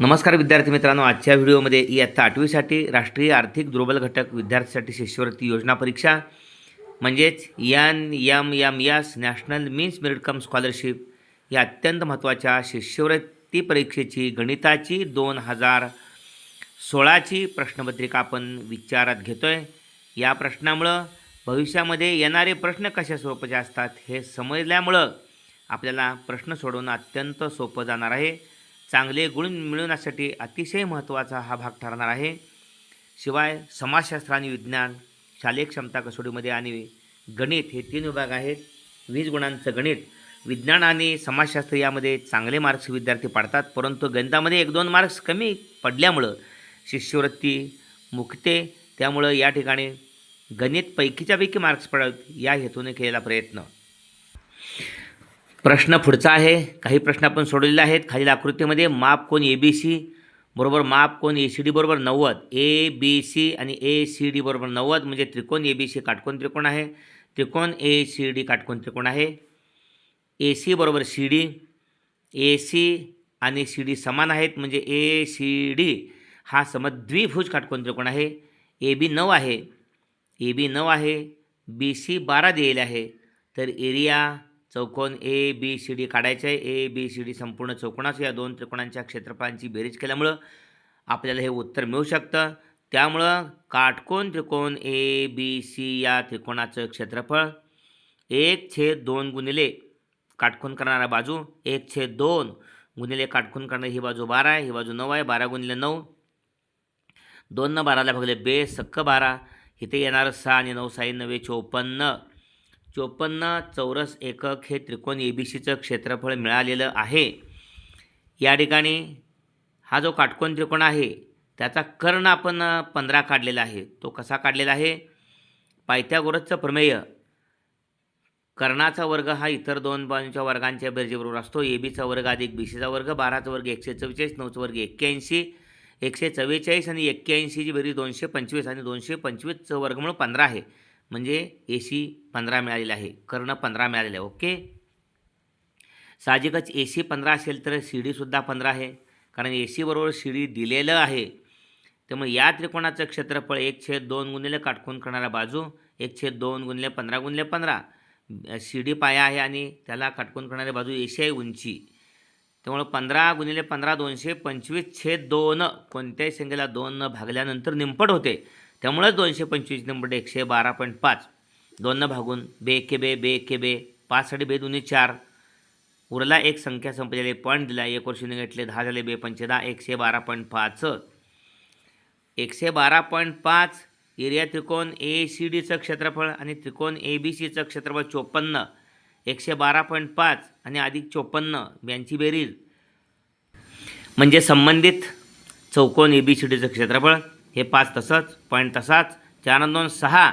नमस्कार विद्यार्थी मित्रांनो आजच्या व्हिडिओमध्ये इयत्ता आठवीसाठी राष्ट्रीय आर्थिक दुर्बल घटक विद्यार्थ्यांसाठी शिष्यवृत्ती योजना परीक्षा म्हणजेच N M M S national means merit cum scholarship या अत्यंत महत्त्वाच्या शिष्यवृत्ती परीक्षेची गणिताची दोन हजार सोळाची प्रश्नपत्रिका आपण विचारात घेतो आहे या प्रश्नामुळं भविष्यामध्ये येणारे प्रश्न कशा स्वरूपाचे असतात हे समजल्यामुळं आपल्याला प्रश्न सोडवणं अत्यंत सोपं जाणार आहे. चांगले गुण मिळवण्यासाठी अतिशय महत्त्वाचा हा भाग ठरणार आहे. शिवाय समाजशास्त्र आणि विज्ञान शालेय क्षमता कसोटीमध्ये आणि गणित हे तीन विभाग आहेत. वीस गुणांचं गणित विज्ञान आणि समाजशास्त्र यामध्ये चांगले मार्क्स विद्यार्थी पाडतात. परंतु गणितामध्ये एक दोन मार्क्स कमी पडल्यामुळं शिष्यवृत्ती मुक्ते. त्यामुळं या ठिकाणी गणित पैकीच्यापैकी मार्क्स पडावेत या हेतूने केलेला प्रयत्न. प्रश्न पुढचा आहे. काही प्रश्न आपण सोडवलेले आहेत. खालील आकृतीमध्ये माप कोण ए बी सी बरोबर माप कोण ए सी डी बरोबर नव्वद. ए बी सी आणि ए सी डी बरोबर नव्वद. म्हणजे त्रिकोण ए बी सी काटकोण त्रिकोण आहे. त्रिकोण ए सी डी काटकोण त्रिकोण आहे. ए सी बरोबर सी डी ए सी आणि सी डी समान आहेत. म्हणजे ए सी डी हा समद्विभुज काटकोण त्रिकोण आहे. ए बी नऊ आहे. ए बी नऊ आहे. बी सी बारा दिलेले आहे. तर एरिया चौकोन ए बी सी डी काढायचं. आहे ए बी सी डी संपूर्ण चौकोनाचं या दोन त्रिकोणांच्या क्षेत्रफळांची बेरीज केल्यामुळं आपल्याला हे उत्तर मिळू शकतं. त्यामुळं काटकोन त्रिकोण ए बी सी या त्रिकोणाचं क्षेत्रफळ एक छेद दोन गुणिले काटकोन करणारा बाजू एक छेद दोन गुणिले काटकोन करणारी ही बाजू बारा आहे. ही बाजू नऊ आहे. बारा गुणिले नऊ. दोन न बाराला भागले बे सक्क बारा. इथे येणारं सहा आणि नऊ साई नव्हे चोपन्न. चोपन्न चौरस एकक हे त्रिकोण ए बी सीचं क्षेत्रफळ मिळालेलं आहे. या ठिकाणी हा जो काटकोन त्रिकोण आहे त्याचा कर्ण आपण पंधरा काढलेला आहे. तो कसा काढलेला आहे? पायथ्यागोरसचं प्रमेय. कर्णाचा वर्ग हा इतर दोन बाजूंच्या वर्गांच्या बेरजेबरोबर असतो. ए बीचा वर्ग अधिक बी सीचा वर्ग बाराचा वर्ग एकशे चव्वेचाळीस नऊचा वर्ग एक्क्याऐंशी एकशे चव्वेचाळीस आणि एक्क्याऐंशीची बेरीज दोनशे पंचवीस आणि दोनशे पंचवीसचं वर्गमूळ पंधरा आहे. म्हणजे ए सी पंधरा मिळालेला आहे. कर्ण पंधरा मिळालेलं आहे. ओके साहजिकच ए सी पंधरा असेल तर सी डीसुद्धा पंधरा आहे. कारण ए सी बरोबर सी डी दिलेलं आहे. त्यामुळे या त्रिकोणाचं क्षेत्रफळ एक छेद दोन गुणिले काटकोन करणारा बाजू एक छेद दोन गुणिले पंधरा गुणिले पंधरा. सी डी पाया आहे आणि त्याला काटकोन करणारी बाजू एशी आहे उंची. त्यामुळं पंधरा गुणिले पंधरा दोनशे पंचवीस छेद दोन कोणत्याही संख्येला दोन भागल्यानंतर निंपट होते. त्यामुळंच दोनशे पंचवीस नंबर एकशे बारा पॉईंट पाच. दोननं भागून बे के बे बे के बे पाचसाठी बे दोन्ही चार. उरला एक संख्या संपलेले पॉईंट दिला एक वर्षी घेतले दहा झाले बे पंचे दहा एकशे बारा पॉईंट पाच. एकशे बारा पॉईंट पाच एरिया त्रिकोण ए सी डीचं क्षेत्रफळ आणि त्रिकोण ए बी सीचं क्षेत्रफळ चोपन्न. एकशे बारा पॉईंट पाच आणि अधिक चोपन्न यांची बेरीज. म्हणजे संबंधित चौकोन ए बी सी डीचं क्षेत्रफळ हे पाच तसंच पॉईंट तसाच चार दोन सहा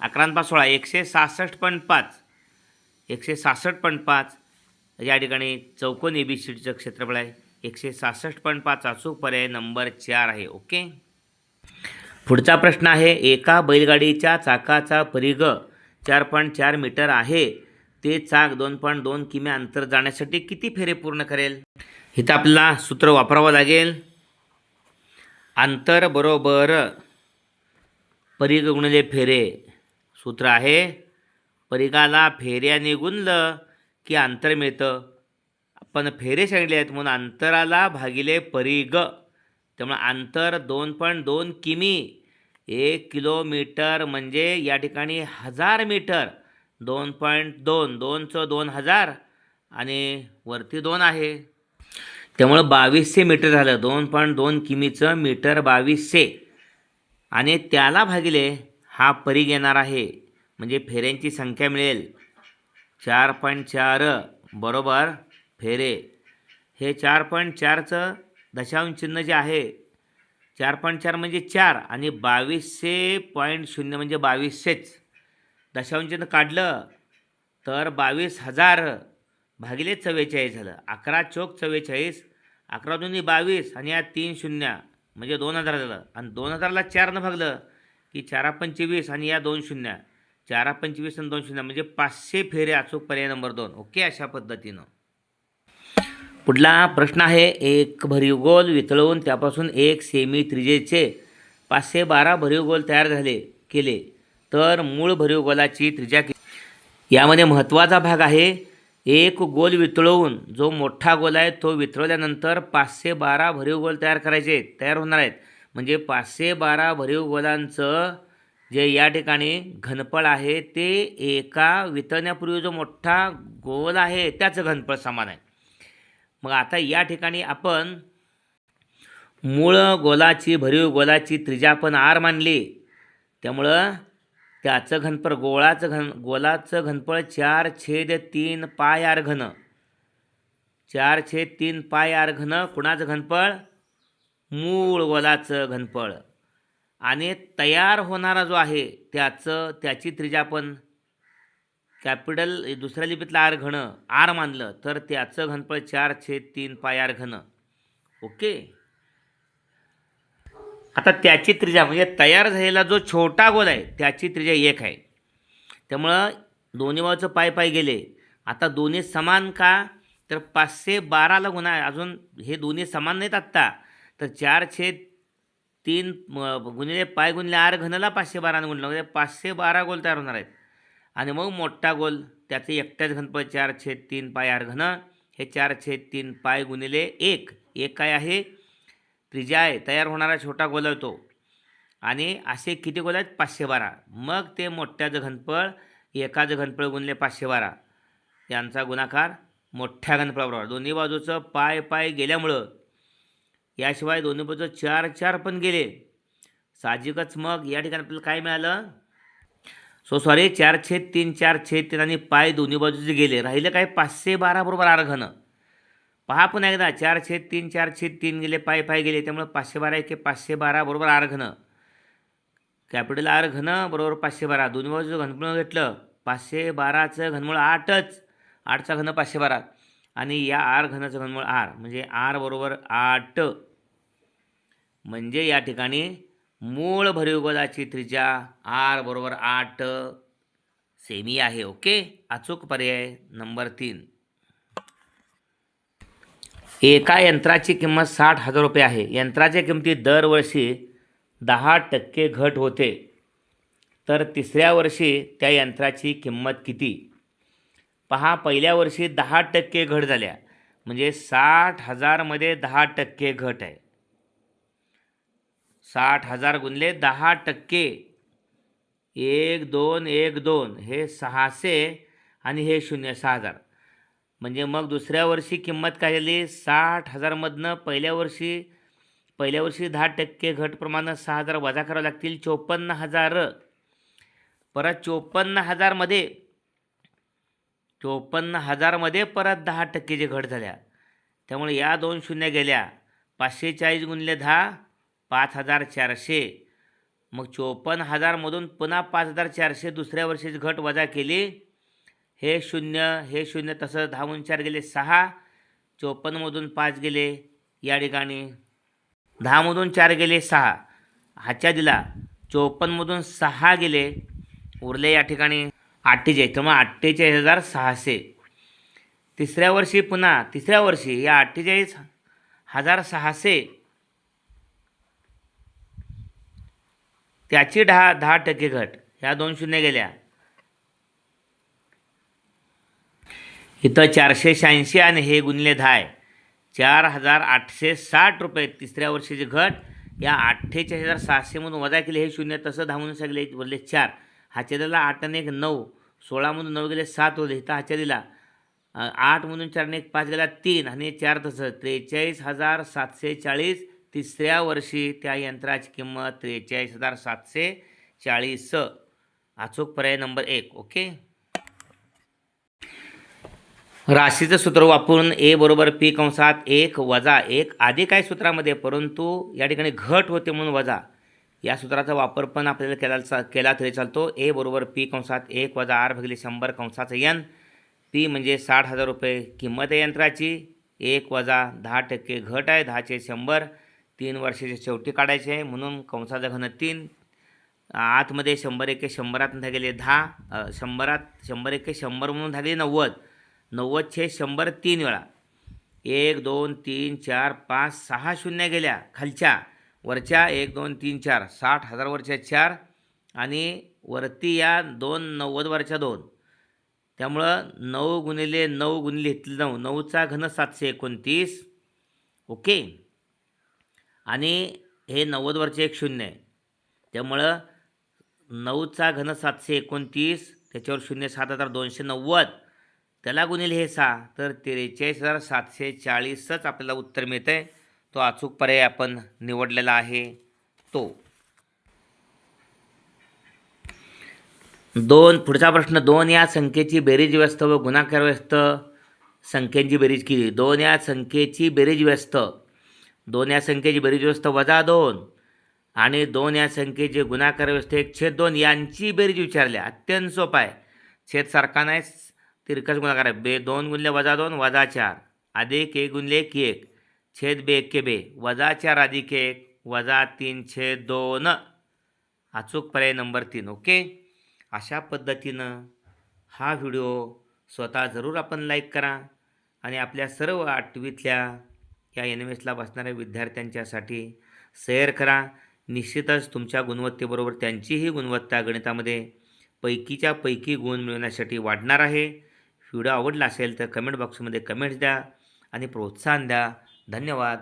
अकरा पाच सोळा एकशे सहासष्ट पॉईंट पाच. एकशे सहासष्ट पॉईंट पाच या ठिकाणी चौकोन ए बी सी डीचं क्षेत्रफळ आहे. एकशे सहासष्ट पॉईंट पाच अचूक पर्याय नंबर चार आहे ओके? पुढचा प्रश्न आहे एका बैलगाडीच्या चाकाचा परिघ चार पॉईंट चार मीटर आहे. ते चाक दोन पॉईंट दोन किमी अंतर जाण्यासाठी किती फेरे पूर्ण करेल? इथं आपल्याला सूत्र वापरावं लागेल. अंतर बरोबर गुणले फेरे. सूत्र आहे परीघाला फेऱ्याने गुणलं की अंतर मिळतं. पण फेरे सांगितले आहेत म्हणून अंतराला भागिले परीघ. त्यामुळे अंतर दोन पॉईंट दोन किमी एक किलोमीटर म्हणजे या ठिकाणी हजार मीटर. दोन पॉईंट दोन दोनचं दोन हजार आणि वरती दोन आहे. त्यामुळं बावीसशे मीटर झालं. दोन पॉईंट दोन किमीचं मीटर बावीसशे. आणि त्याला भागिले हा परीघ येणार आहे. म्हणजे फेऱ्यांची संख्या मिळेल. चार पॉईंट चार बरोबर फेरे. हे चार पॉईंट चारचं दशांश चिन्ह जे आहे चार पॉईंट चार म्हणजे चार आणि बावीसशे पॉईंट शून्य म्हणजे बावीसशेच. दशांश चिन्ह काढलं तर बावीस हजार भागिले चव्वेचाळीस झालं. अकरा चौक चव्वेचाळीस अकरा दोन्ही बावीस आणि या तीन शून्य म्हणजे दोन हजार झालं. आणि दोन हजारला चारनं भागलं की चारा पंचवीस आणि या दोन शून्य. चारा पंचवीस आणि दोन शून्य म्हणजे पाचशे फेरे अचूक पर्याय नंबर दोन. ओके अशा पद्धतीनं. पुढला प्रश्न आहे एक भरीव गोल वितळवून त्यापासून एक सेमी त्रिजेचे पाचशे बारा भरीव गोल तयार झाले केले. तर मूळ भरीव गोलाची त्रिजा यामध्ये महत्त्वाचा भाग आहे एक गोल वितळवून जो मोठा गोल आहे तो वितळवल्यानंतर पाचशे बारा भरीव गोल तयार करायचे तयार होणार आहेत. म्हणजे पाचशे बारा भरीव गोलांचं जे या ठिकाणी घनफळ आहे ते एका वितळण्यापूर्वी जो मोठा गोल आहे त्याचं घनफळ समान आहे. मग आता या ठिकाणी आपण मूळ गोलाची भरीव गोलाची त्रिजा आपण आर मानली त्यामुळं त्याचं घनफळ गोळाचं घन गोलाचं घनफळ चार छेद तीन पाय आर घन. चार छेद तीन पाय आर घन कुणाचं घनफळ? मूळ गोलाचं घनफळ. आणि तयार होणारा जो आहे त्याचं त्याची त्रिजा आपण कॅपिटल दुसऱ्या लिपीतलं आर घणं आर मानलं तर त्याचं घनफळ चार छेद तीन पाय आर घन. ओके? आता त्याची त्रिजा म्हणजे तयार झालेला जो छोटा गोल आहे त्याची त्रिजा एक आहे. त्यामुळं दोन्ही बाजूचं पाय पाय गेले. आता दोन्ही समान का? तर पाचशे बाराला गुन्हा आहे. अजून हे दोन्ही समान नाहीत आत्ता. तर चार छेद तीन गुणिले पाय गुणिले आर घनला पाचशे बारानं गुणलं. म्हणजे पाचशे बारा गोल तयार होणार आहेत. आणि मग मोठा गोल त्याचे एकट्याच घनप चार छेद तीन पाय आर घन. हे चार छेद तीन पाय गुणिले एक. एक काय आहे? त्रिज्या आहे तयार होणारा छोटा गोल तो. आणि असे किती गोल आहेत? पाचशे बारा. मग ते मोठ्याचं घनफळ एकाचं घनफळ गुणले पाचशे बारा. यांचा गुणाकार मोठ्या घनफळाबरोबर. दोन्ही बाजूचं पाय पाय गेल्यामुळं याशिवाय दोन्ही बाजू चार चार पण गेले. साहजिकच मग या ठिकाणी आपल्याला काय मिळालं? सो सॉरी चार छेद तीन चार छेद तीन आणि पाय दोन्ही बाजूचे गेले. राहिलं काय? पाचशे बारा बरोबर आर पहा पुन्हा एकदा चार छेद तीन चार छेद तीन गेले पाय पाय गेले त्यामुळे पाचशे बारा एके पाचशे बारा बरोबर आर घन कॅपिटल आर घन बरोबर पाचशे बारा. दोन्ही बाजूचं घनमूळ घेतलं पाचशे बाराचं घनमूळ आठच. आठचा घन पाचशे बारा. आणि या आर घनाचं घनमूळ आर म्हणजे आर बरोबर आठ. म्हणजे या ठिकाणी मूळ भरीव त्रिज्या आर बरोबर आठ. सेमी आहे ओके? अचूक पर्याय नंबर तीन. एका यंत्राची किंमत साठ हजार रुपये आहे. यंत्राच्या किमतीत दरवर्षी दहा टक्के घट होते. तर तिसऱ्या वर्षी त्या यंत्राची किंमत किती? पहा पहिल्या वर्षी दहा टक्के घट झाल्या. म्हणजे साठ हजारमध्ये दहा टक्के घट आहे. साठ हजार गुणले दहा टक्के. एक दोन एक दोन हे सहाशे आणि हे शून्य सहा हजार. म्हणजे मग दुसऱ्या वर्षी किंमत काय झाली? साठ हजारमधनं पहिल्या वर्षी पहिल्या वर्षी दहा टक्के घटप्रमाणं सहा हजार वजा करावे लागतील. चोपन्न हजार. परत चोपन्न हजारमध्ये चोपन्न हजारमध्ये परत दहा टक्केची घट झाल्या. त्यामुळे या दोन शून्य गेल्या. पाचशे चाळीस गुणले दहा पाच हजार चारशे. मग चोपन्न हजारमधून पुन्हा पाच हजार चारशे दुसऱ्या वर्षीची घट वजा केली. हे शून्य हे शून्य तसं दहामधून चार गेले सहा चोपन्नमधून पाच गेले या ठिकाणी. दहामधून चार गेले सहा हाच्या दिला चोपन्नमधून सहा गेले उरले या ठिकाणी अठ्ठेचाळीस त्यामुळे अठ्ठेचाळीस हजार सहाशे. तिसऱ्या वर्षी पुन्हा तिसऱ्या वर्षी या अठ्ठेचाळीस हजार सहाशे. त्याची दहा दहा टक्के घट ह्या दोन शून्य गेल्या. इथं चारशे शहाऐंशी आणि हे गुणले दहा आहे. चार हजार आठशे साठ रुपये तिसऱ्या वर्षीची घट. या अठ्ठेचाळीस हजार सहाशेमधून वजा केले हे शून्य तसं धावून सांगले सगळे बोलले चार. हाच्या दिला आठ आणि एक नऊ. सोळामधून नऊ गेले सात होते इथं हाच्या दिला आठमधून चार आणि एक पाच गेला तीन आणि चार तसं. त्रेचाळीस हजार सातशे चाळीस तिसऱ्या वर्षी त्या यंत्राची किंमत त्रेचाळीस हजार सातशे चाळीस. अचूक पर्याय नंबर एक. ओके? राशीचं सूत्र वापरून ए बरोबर पी कंसात एक वजा एक. आधी काय सूत्रामध्ये परंतु या ठिकाणी घट होते म्हणून वजा. या सूत्राचा वापर पण आपल्याला केला चा केला तरी चालतो. ए बरोबर पी कंसात एक वजा आर भागिले शंभर कंसाचं यन पी म्हणजे साठ हजार रुपये किंमत आहे यंत्राची. एक वजा दहा टक्के घट आहे दहाचे शंभर. तीन वर्षाचे शेवटी काढायचे आहे म्हणून कंसाचं घन तीन. आतमध्ये शंभर एके शंभरात गेले दहा शंभरात शंभर एके शंभर म्हणून झाले नव्वद. नव्वद छे शंभर तीन वेळा. एक दोन तीन चार पाच सहा शून्य गेल्या. खालच्या. वरच्या एक दोन तीन चार. साठ हजारवरच्या चार आणि वरती या दोन नव्वदवरच्या दोन. त्यामुळं नऊ गुणिले नऊ गुणिले इथलं नऊ. नऊचा घन सातशे एकोणतीस. ओके? आणि हे नव्वदवरचे एक शून्य. आहे त्यामुळं नऊचा घन सातशे एकोणतीस. त्याच्यावर शून्य सात हजार दोनशे नव्वद. त्याला गुणिले हे सहा. तर त्रेचाळीस हजार सातशे चाळीसच आपल्याला उत्तर मिळतं आहे तो अचूक पर्याय आपण निवडलेला आहे. तो. दोन. पुढचा प्रश्न. दोन या संख्येची बेरीज व्यस्त व गुणाकार व्यस्त. संख्येची बेरीज केली. दोन या संख्येची बेरीज व्यस्त. दोन या संख्येची बेरीज व्यस्त वजा दोन. आणि दोन या संख्येचे गुणाकार व्यवस्था एक छेद दोन. यांची बेरीज विचारल्या. अत्यंत सोपा आहे. छेद सारखा नाही तिरकस गुणाकार आहे. बे दोन गुणले वजा दोन वजा चार. अधिक एक गुणले एक एक. छेद बे एक के बे. वजा चार अधिक एक वजा तीन छेद दोन. अचूक पर्याय नंबर तीन ओके? अशा पद्धतीनं हा व्हिडिओ स्वतः जरूर आपण लाईक करा आणि आपल्या सर्व आठवीतल्या या एन एम एसला बसणाऱ्या विद्यार्थ्यांच्यासाठी शेअर करा. निश्चितच तुमच्या गुणवत्तेबरोबर त्यांचीही गुणवत्ता गणितामध्ये पैकीच्या पैकी गुण मिळवण्यासाठी वाढणार आहे. व्हिडिओ आवडला असेल तर कमेंट बॉक्समध्ये कमेंट्स द्या आणि प्रोत्साहन द्या. धन्यवाद.